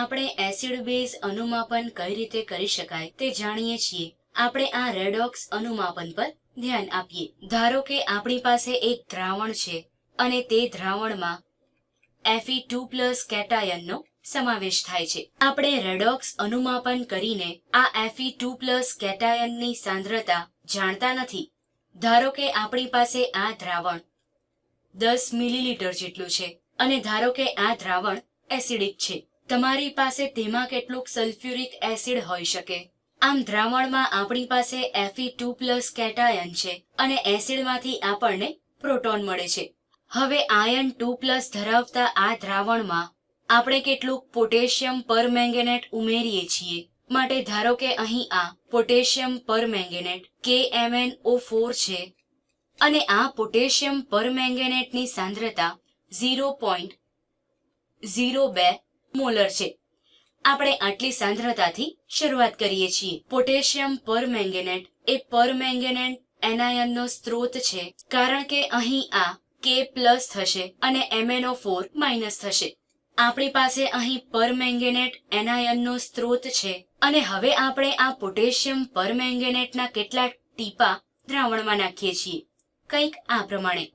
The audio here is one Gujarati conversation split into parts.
આપણે એસિડ બેઝ અનુમાપન કઈ રીતે કરી શકાય તે જાણીએ છીએ. આપણે આ રેડોક્સ અનુમાપન પર ધ્યાન આપીએ. ધારો કે આપણી પાસે એક દ્રાવણ છે અને તે દ્રાવણમાં Fe2 ટુ પ્લસ કેટાયનનો સમાવેશ થાય છે. આપણે રેડોક્સ અનુમાપન કરીને આ Fe2 ટુ પ્લસ કેટાયનની સાંદ્રતા જાણતા નથી. ધારો કે આપણી પાસે આ દ્રાવણ દસ મિલીલીટર જેટલું છે અને ધારો કે આ દ્રાવણ એસિડિક છે. તમારી પાસે તેમાં કેટલુંક સલ્ફ્યુરિક એસિડ હોઈ શકે. આમ દ્રાવણમાં આપણી પાસે એફી ટુ પ્લસ કેટાયન છે અને એસિડમાંથી આપણને પ્રોટોન મળે છે. હવે આયન ટુ પ્લસ ધરાવતા આ દ્રાવણમાં આપણે કેટલુંક પોટેશિયમ પરમેંગેનેટ ઉમેરીએ છીએ. માટે ધારો કે અહીં આ પોટેશિયમ પરમેંગેનેટ KMnO4 છે અને આ પોટેશિયમ પરમેંગેનેટની સાંદ્રતા ઝીરો પોઈન્ટ ઝીરો બે મોલર છે. આપણે આટલી સાંદ્રતાથી શરૂઆત કરીએ છીએ. પોટેશિયમ પરમેંગેનેટ એ પરમેંગેનેટ એનાયનનો સ્ત્રોત છે, કારણ કે અહીં આ કે પ્લસ થશે અને એમએનઓ ફોર માઇનસ થશે. આપણી પાસે અહીં પરમેંગેનેટ એનાયનનો સ્ત્રોત છે, અને હવે આપણે આ પોટેશિયમ પરમેંગેનેટના કેટલાક ટીપા દ્રાવણમાં નાખીએ છીએ. કંઈક આ પ્રમાણે.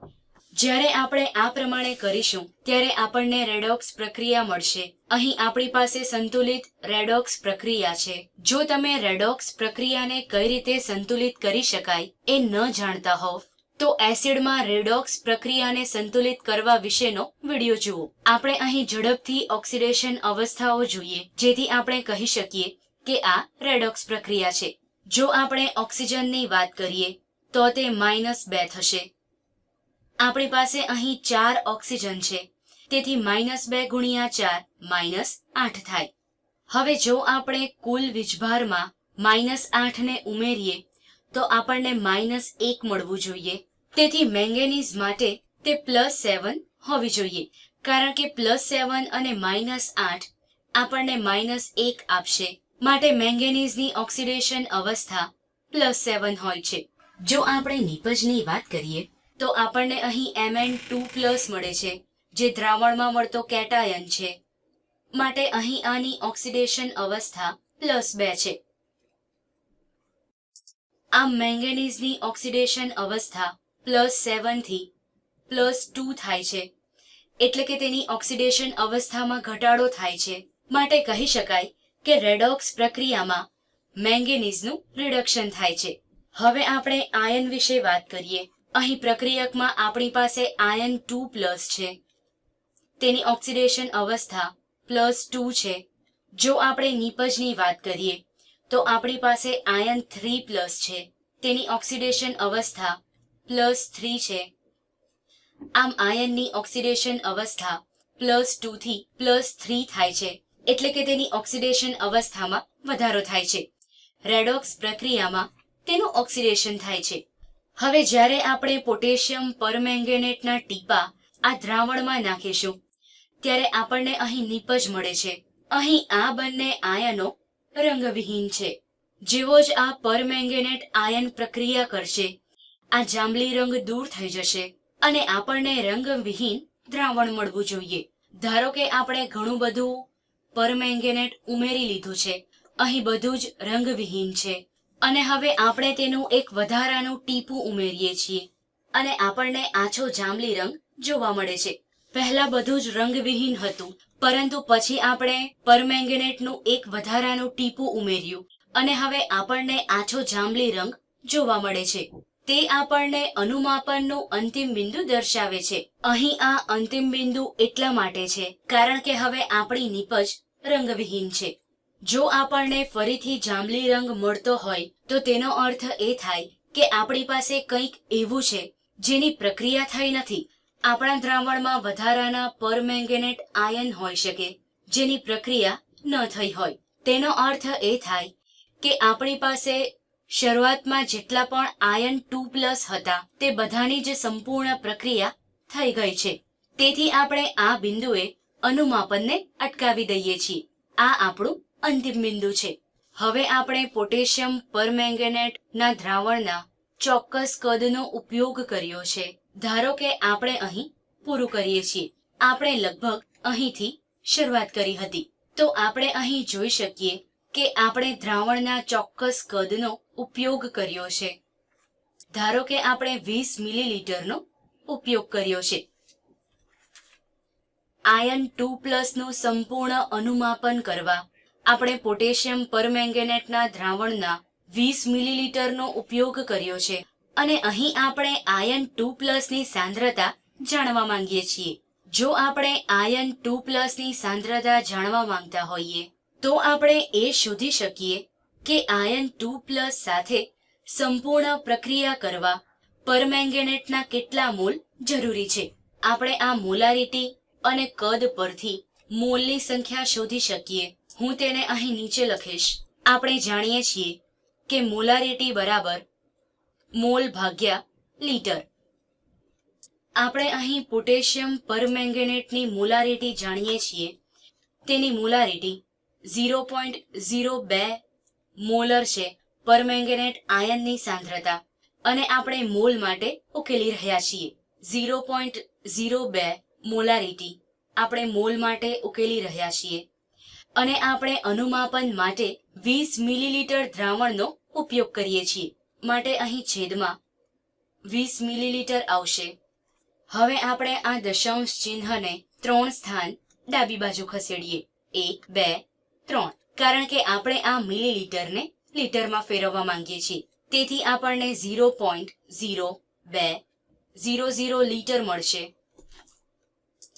જ્યારે આપણે આ પ્રમાણે કરીશું, ત્યારે આપણને રેડોક્સ પ્રક્રિયા મળશે. અહીં આપણી પાસે સંતુલિત રેડોક્સ પ્રક્રિયા છે. જો તમે રેડોક્સ પ્રક્રિયાને કઈ રીતે સંતુલિત કરી શકાય એ ન જાણતા હોવ, તો એસિડમાં રેડોક્સ પ્રક્રિયાને સંતુલિત કરવા વિશેનો વીડિયો જુઓ. આપણે અહીં ઝડપથી ઓક્સિડેશન અવસ્થાઓ જોઈએ, જેથી આપણે કહી શકીએ કે આ રેડોક્સ પ્રક્રિયા છે. જો આપણે ઓક્સિજનની વાત કરીએ, તો તે માઇનસ બે થશે. આપણી પાસે અહીં ચાર ઓક્સિજન છે. તેથી માઇનસ બે ગુણ્યા ચાર, માઇનસ આઠ થાય. હવે જો આપણે કુલ વીજભારમાં માઇનસ આઠને ઉમેરીએ, તો આપણને માઇનસ એક મળવું જોઈએ. તેથી મેંગેનીઝ માટે તે પ્લસ સેવન હોવી જોઈએ. કારણ કે પ્લસ સેવન અને માઇનસ આઠ આપણને માઇનસ એક આપશે. માટે મેંગેનીઝની ઓક્સિડેશન અવસ્થા પ્લસ સેવન હોય છે. જો આપણે નિપજની વાત કરીએ તો આપણને અહીં એમએન ટુ પ્લસ મળે છે, જે દ્રાવણમાં મળતો કેટાયન છે. માટે અહીં આની ઓક્સિડેશન અવસ્થા પ્લસ બે છે. આમ મેંગેનીઝની ઓક્સિડેશન અવસ્થા પ્લસ સેવનથી પ્લસ ટુ થાય છે. એટલે કે તેની ઓક્સિડેશન અવસ્થામાં ઘટાડો થાય છે. માટે કહી શકાય કે રેડોક્સ પ્રક્રિયામાં મેંગેનીઝનું રિડક્શન થાય છે. હવે આપણે આયન વિશે વાત કરીએ. અહીં પ્રક્રિયકમાં આપણી પાસે આયન ટુ પ્લસ છે. તેની ઓક્સિડેશન અવસ્થા પ્લસ ટુ છે. જો આપણે નિપજની વાત કરીએ, તો આપણી પાસે આયન થ્રી પ્લસ છે. તેની ઓક્સિડેશન અવસ્થા પ્લસ થ્રી છે. આમ આયનની ઓક્સિડેશન અવસ્થા પ્લસ ટુથી પ્લસ થ્રી થાય છે. એટલે કે તેની ઓક્સિડેશન અવસ્થામાં વધારો થાય છે. રેડોક્સ પ્રક્રિયામાં તેનું ઓક્સિડેશન થાય છે. હવે જ્યારે આપણે પોટેશિયમ પરમેંગેનેટના ટીપા આ દ્રાવણમાં નાખીશું, ત્યારે આપણને અહીં નીપજ મળે છે. અહીં આ બંને આયનો રંગવિહીન છે. જેવો જ આ પરમેંગેનેટ આયન પ્રક્રિયા કરશે, આ જાંબલી રંગ દૂર થઈ જશે અને આપણને રંગવિહીન દ્રાવણ મળવું જોઈએ. ધારો કે આપણે ઘણું બધું પરમેંગેનેટ ઉમેરી લીધું છે, અહીં બધું જ રંગવિહીન છે. અને હવે આપણે તેનું એક વધારાનું ટીપું ઉમેરીએ છીએ. અને આપણને આછો જાંબલી રંગ જોવા મળે છે. પહેલા બધું જ રંગવિહીન હતું, પરંતુ પછી આપણે પરમેંગેનેટનું એક વધારાનું ટીપું ઉમેર્યું. અને હવે આપણને આછો જાંબલી રંગ જોવા મળે છે. તે આપણને અનુમાપનનું અંતિમ બિંદુ દર્શાવે છે. અહીં આ અંતિમ બિંદુ એટલા માટે છે, કારણ કે હવે આપણી નિપજ રંગવિહીન છે. જો આપણને ફરીથી જાંબલી રંગ મળતો હોય, તો તેનો અર્થ એ થાય કે આપણી પાસે કંઈક એવું છે, જેની પ્રક્રિયા થઈ નથી. આપણા દ્રાવણમાં વધારાના પરમેંગેનેટ આયન હોઈ શકે, જેની પ્રક્રિયા ન થઈ હોય. તેનો અર્થ એ થાય કે આપણી પાસે શરૂઆતમાં જેટલા પણ આયન ટુ પ્લસ હતા, તે બધાની જ સંપૂર્ણ પ્રક્રિયા થઈ ગઈ છે. તેથી આપણે આ બિંદુએ અનુમાપનને અટકાવી દઈએ છીએ. આ આપણું અંતિમ બિંદુ છે. હવે આપણે પોટેશિયમ પરમેંગેનેટ ના દ્રાવણના ચોક્કસ કદનો ઉપયોગ કર્યો છે. ધારો કે આપણે અહીં પૂરું કરીએ છીએ. આપણે લગભગ અહીંથી શરૂઆત કરી હતી. તો આપણે અહીં જોઈ શકીએ કે આપણે દ્રાવણના ચોક્કસ કદનો ઉપયોગ કર્યો છે. ધારો કે આપણે વીસ મિલીલીટરનો ઉપયોગ કર્યો છે. આયન ટુ પ્લસનું સંપૂર્ણ અનુમાપન કરવા આપણે પોટેશિયમ પરમેંગેનેટના દ્રાવણના વીસ મિલીલીટરનો ઉપયોગ કર્યો છે અને અહીં આપણે આયન ટુ પ્લસની સાંદ્રતા જાણવા માંગીએ છીએ. જો આપણે આયન ટુ પ્લસની સાંદ્રતા જાણવા માંગતા હોઈએ, તો આપણે એ શોધી શકીએ કે આયન ટુ પ્લસ સાથે સંપૂર્ણ પ્રક્રિયા કરવા પરમેંગેનેટના કેટલા મોલ જરૂરી છે. આપણે આ મોલારિટી અને કદ પરથી મોલની સંખ્યા શોધી શકીએ હું તેને અહીં નીચે લખીશ. આપણે જાણીએ છીએ કે મોલારિટી બરાબર મોલ ભાગ્યા લીટર. આપણે અહીં પોટેશિયમ પરમેંગેનેટની મોલારિટી જાણીએ છીએ. તેની મોલારિટી ઝીરો પોઈન્ટ ઝીરો બે મોલર છે પરમેંગેનેટ આયનની સાંદ્રતા. અને આપણે મોલ માટે ઉકેલી રહ્યા છીએ. ઝીરો પોઈન્ટ ઝીરો બે મોલારિટી. આપણે મોલ માટે ઉકેલી રહ્યા છીએ. અને આપણે અનુમાપન માટે વીસ મિલીલીટર દ્રાવણનો ઉપયોગ કરીએ છીએ. માટે અહીં છેદમાં વીસ મિલીલીટર આવશે. હવે આપણે આ દશાંશ ચિહ્નને ત્રણ સ્થાન ડાબી બાજુ ખસેડીએ. એક, બે, ત્રણ. કારણ કે આપણે આ મિલીલીટરને લીટરમાં ફેરવવા માંગીએ છીએ. તેથી આપણને ઝીરો પોઈન્ટ ઝીરો બે ઝીરો ઝીરો લીટર મળશે.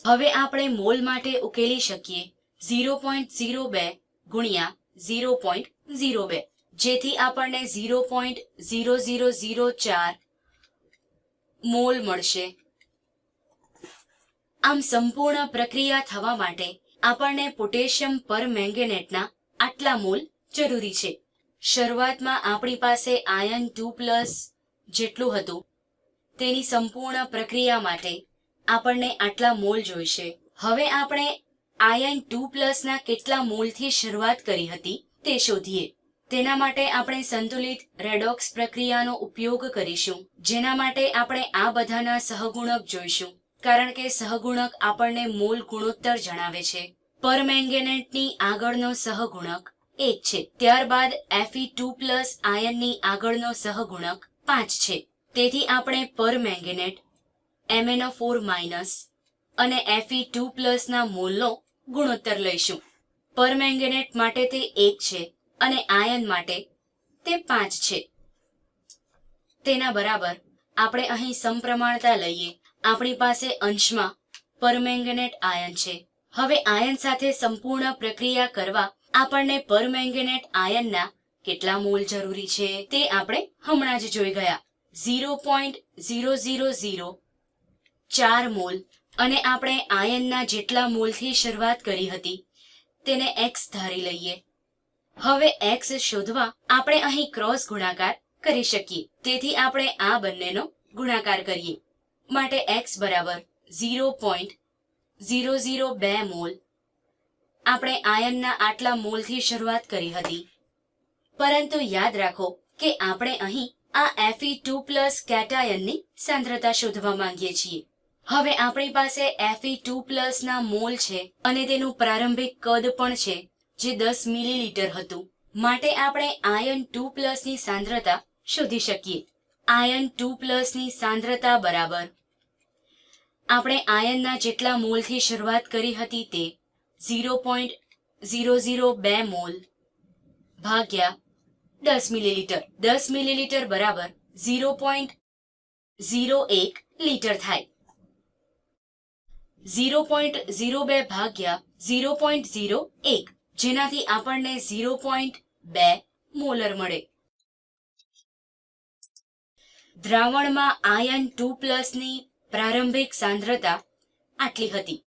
હવે આપણે મોલ માટે ઉકેલી શકીએ. ઝીરો પોઈન્ટ ઝીરો બે ગુણ્યા ઝીરો પોઈન્ટ ઝીરો બે. જેથી આપણને zero point zero zero zero ચાર મોલ મળશે. આમ સંપૂર્ણ પ્રક્રિયા થવા માટે આપણને પોટેશિયમ પર મેંગેનેટના આટલા મોલ જરૂરી છે. શરૂઆતમાં આપણી પાસે આયન ટુ પ્લસ જેટલું હતું. તેની સંપૂર્ણ પ્રક્રિયા માટે આપણને આટલા મોલ જોઈશે. હવે આપણે આયન ટુ પ્લસના કેટલા મોલથી શરૂઆત કરી હતી તે શોધીએ. તેના માટે આપણે સંતુલિત રેડોક્સ પ્રક્રિયાનો ઉપયોગ કરીશું, જેના માટે આપણે આ બધાના સહગુણક જોઈશું, કારણ કે સહગુણક આપણને મોલ ગુણોત્તર જણાવે છે. પરમેંગેનેટની આગળનો સહગુણક એક છે, ત્યારબાદ એફી ટુ પ્લસ આયનની આગળનો સહગુણક પાંચ છે. તેથી આપણે પરમેંગેનેટ MnO4 માઇનસ અને એફી ટુ પ્લસના મોલનો ગુણોત્તર લઈશું. પરમેંગેનેટ માટે તે એક છે અને આયન માટે તે પાંચ છે. તેના બરાબર આપણે અહીં સમપ્રમાણતા લઈએ. આપણી પાસે અંશમાં પરમેંગેનેટ આયન છે. હવે આયન સાથે સંપૂર્ણ પ્રક્રિયા કરવા આપણને પરમેંગેનેટ આયનના કેટલા મોલ જરૂરી છે તે આપણે હમણાં જ જોઈ ગયા. Zero point zero zero zero ચાર મોલ અને આપણે આયનના જેટલા મોલથી શરૂઆત કરી હતી, તેને એક્સ ધારી લઈએ. હવે એક્સ શોધવા આપણે અહીં ક્રોસ ગુણાકાર કરી શકીએ. તેથી આપણે આ બંનેનો ગુણાકાર કરીએ. માટે એક્સ બરાબર ઝીરો પોઈન્ટ ઝીરો ઝીરો બે મોલ. આપણે આયનના આટલા મોલથી શરૂઆત કરી હતી. પરંતુ યાદ રાખો કે આપણે અહીં આ Fe2 ટુ પ્લસ કેટાયનની સાંદ્રતા શોધવા માંગીએ છીએ. હવે આપણી પાસે એફઈ ટુ પ્લસના મોલ છે અને તેનું પ્રારંભિક કદ પણ છે, જે દસ મિલીલીટર હતું. માટે આપણે આયન ટુ પ્લસની સાંદ્રતા શોધી શકીએ. આયન ટુ પ્લસની સાંદ્રતા બરાબર. આપણે આયનના જેટલા મોલથી શરૂઆત કરી હતી તે ઝીરો પોઈન્ટ ઝીરો ઝીરો બે મોલ ભાગ્યા દસ મિલીલીટર. દસ મિલીલીટર બરાબર ઝીરો પોઈન્ટ ઝીરો એક લીટર થાય. ઝીરો પોઈન્ટ ઝીરો બે ભાગ્યા ઝીરો પોઈન્ટ ઝીરો એક, જેનાથી આપણને ઝીરો પોઈન્ટ બે મોલર મળે. દ્રાવણમાં આયન ટુ પ્લસની પ્રારંભિક સાંદ્રતા આટલી હતી.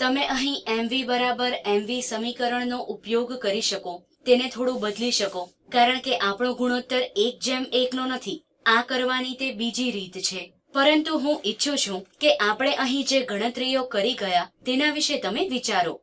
તમે અહીં એમવી બરાબર એમવી સમીકરણનો ઉપયોગ કરી શકો, તેને થોડું બદલી શકો, કારણ કે આપણો ગુણોત્તર એક જેમ એકનો નથી. આ કરવાની તે બીજી રીત છે. પરંતુ હું ઈચ્છું છું કે આપણે અહીં જે ગણતરીઓ કરી ગયા, તેના વિશે તમે વિચારો.